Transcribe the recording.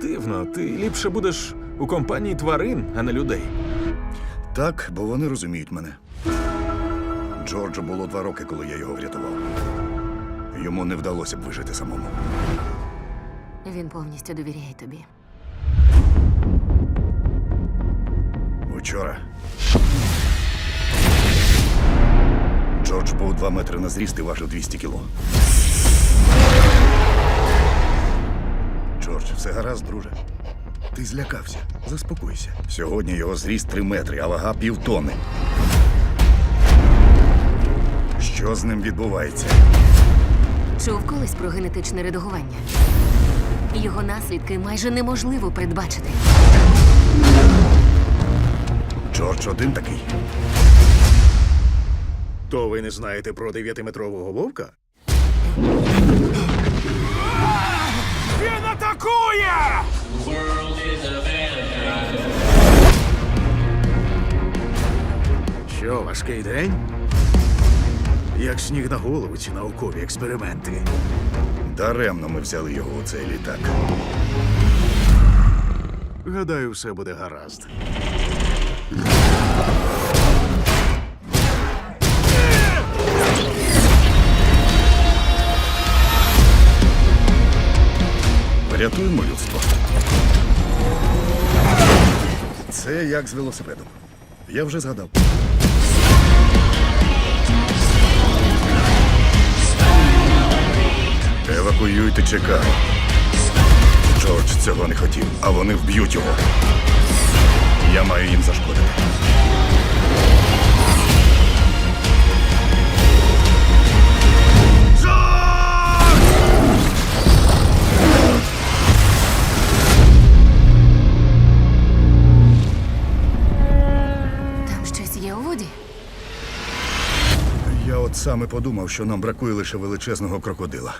Дивно, ти ліпше будеш у компанії тварин, а не людей. Так, бо вони розуміють мене. Джорджу було два роки, коли я його врятував. Йому не вдалося б вижити самому. Він повністю довіряє тобі. Учора. Джордж був два метри на зріст і важив 200 кіло. Джордж, все гаразд, друже. Ти злякався. Заспокойся. Сьогодні його зріст 3 метри, а вага півтони. Що з ним відбувається? Чув колись про генетичне редагування. Його наслідки майже неможливо передбачити. Джордж один такий. То ви не знаєте про дев'ятиметрового вовка? Атакує! Що, важкий день? Як сніг на голову ці наукові експерименти. Даремно ми взяли його у цей літак. Гадаю, все буде гаразд. Врятуємо людство. Це як з велосипедом. Я вже згадав. Евакуюйте Чикаго. Джордж цього не хотів, а вони вб'ють його. Я маю їм зашкодити. Воді. Я от саме подумав, що нам бракує лише величезного крокодила.